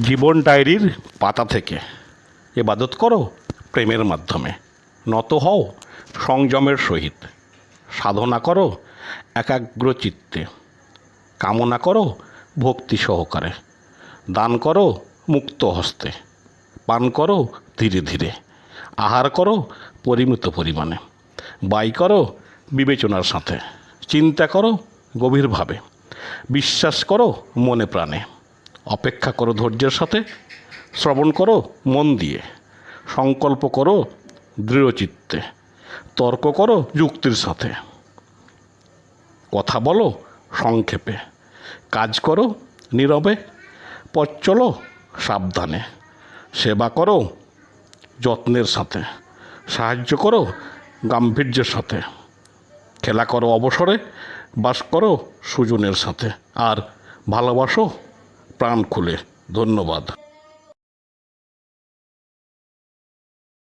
জীবন ডায়েরির পাতা থেকে। এবাদত করো প্রেমের মাধ্যমে। নত হও সংযমের সহিত। সাধনা করো একাগ্র চিত্তে। কামনা করো ভক্তি সহকারে। দান করো মুক্ত হস্তে। পান করো ধীরে ধীরে। আহার করো পরিমিত পরিমাণে। বাই করো বিবেচনার সাথে। চিন্তা করো গভীরভাবে। বিশ্বাস করো মনে প্রাণে। অপেক্ষা করো ধৈর্যের সাথে, শ্রবণ করো মন দিয়ে, সংকল্প করো দৃঢ়চিত্তে, তর্ক করো যুক্তির সাথে। কথা বলো সংক্ষেপে, কাজ করো নীরবে, পথ চলো সাবধানে, সেবা করো যত্নের সাথে, সাহায্য করো গাম্ভীর্যের সাথে, খেলা করো অবসরে, বাস করো সুজনের সাথে, আর ভালোবাসো প্রাণ খুলে। ধন্যবাদ।